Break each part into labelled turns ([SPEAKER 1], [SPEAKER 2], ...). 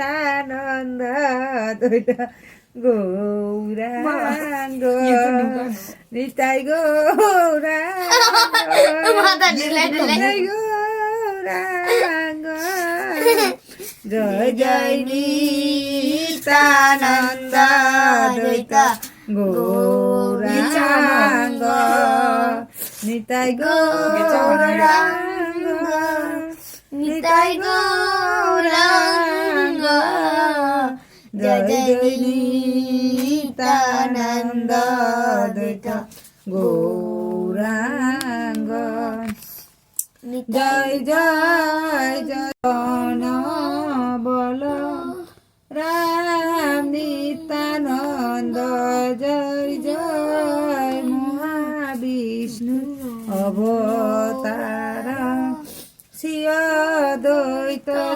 [SPEAKER 1] ಸಚ್ಚಿದಾನಂದ ದೊಡ್ಡ ಗೌರಾಂಗ ನಿತಾಯ ಗೌರಾಂಗ ಜಯ ಜಯ ನಿತಾನಂದ ದೊಡ್ಡ ಗೌರಾಂಗ ನಿತಾಯ ಗೌರಾಂಗ नितैगौराङ्ग जगदीतानन्द गौराङ्ग जय जय जय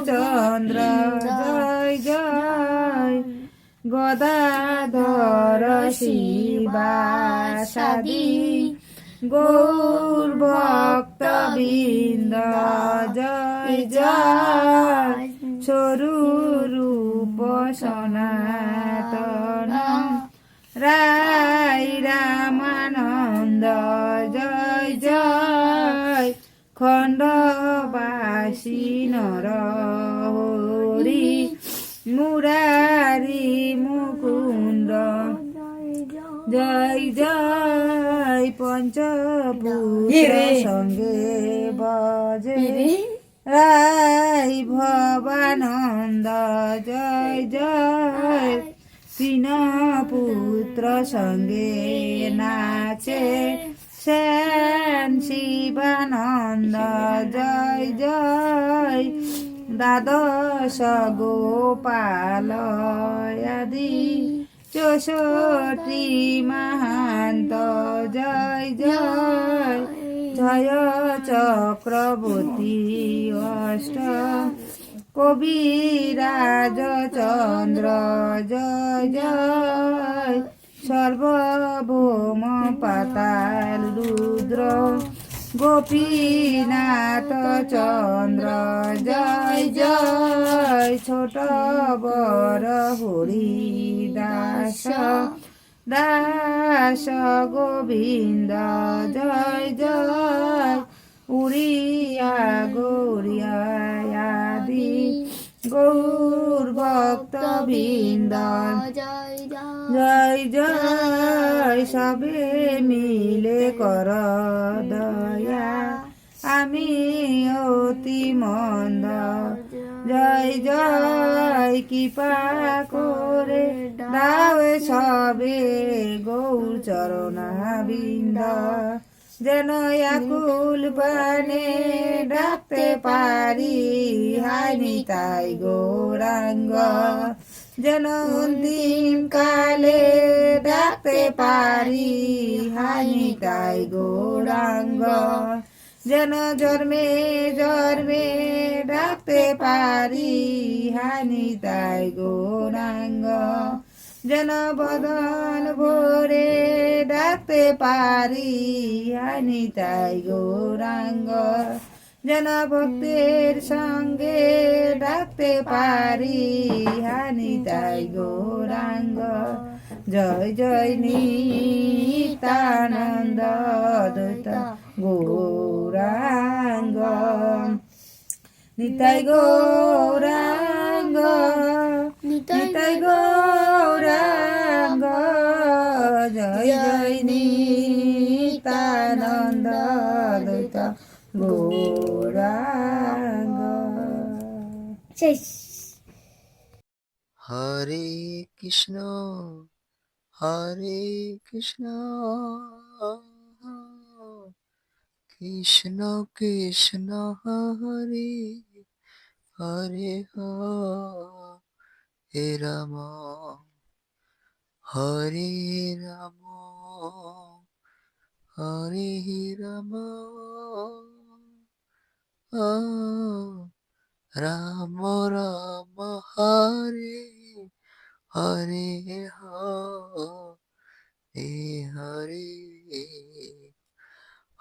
[SPEAKER 1] চন্দ্র জয় জয় গদাধর শিবাসাদি গৌর ভক্ত বৃন্দ জয় জয় সরু রূপ সনাতন রাই রামানন্দ জয় জয় খণ্ডবাসী নর জয় যাই পঞ্চপুরে সঙ্গে বজে রায় ভবানন্দ জয় জয় পুত্র সঙ্গে নাচে শ্যাম শিবানন্দ জয় জয় দ্বাদশ গোপাল আদি চৌষট্টি মহান্ত জয় জয় জয় চক্রবর্তী অষ্ট কবিরাজ চন্দ্র জয় জয় সর্বভৌম পাতাল রুদ্র গোপীনাথ চন্দ্র জয় জয় ছোট বড় হরি দাস দাস গোবিন্দ জয় জয় উড়িয়া গৌরিয়া গৌর ভক্ত বৃন্দ জয় জয় জয় সবে মিলে কর আমি অতি মন্দ জয় জয় কৃপা করে দাও সবে গৌর চরণাবিন্দ যেন আকুল পানে ডাকতে পারি হানি তাই গৌরাঙ্গ যেন দিন কালে ডাকতে পারি হানি তাই গৌরাঙ্গ যেন জন্মে জন্মে ডাকতে পারি হানি তাই গৌরাঙ্গ যেন বদন ভোরে ডাকতে পারি হানি তাই গৌরাঙ্গ যেন ভক্তের সঙ্গে ডাকতে পারি হানি তাই গৌরাঙ্গ জয় জয় নিতানন্দ দৈতা গৌরাঙ্গ নিতাই গৌরাঙ্গ নিতাই গৌরাঙ্গ জয় জয় নিতানন্দ দ্বৈত গৌরাঙ্গ
[SPEAKER 2] শেষ
[SPEAKER 3] হরে কৃষ্ণ হরে কৃষ্ণ কৃষ্ণ কৃষ্ণ হরি হরে হে রাম হরে রাম হরে রাম রাম রাম হরে হরে হরে হরে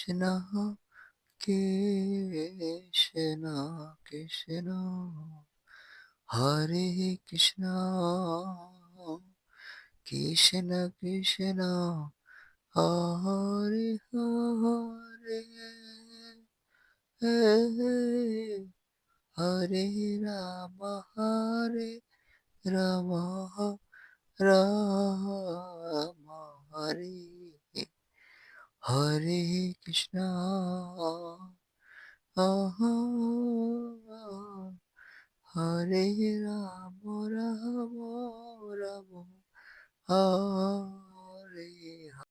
[SPEAKER 3] সেনা কে সেনা কৃষ্ণ হরে কৃষ্ণ কৃষ্ণ কৃষ্ণ হরে হরে হরে রাম হরে রাম রাম হরে Hare Krishna ah, ah, Hare Rama Rama Rama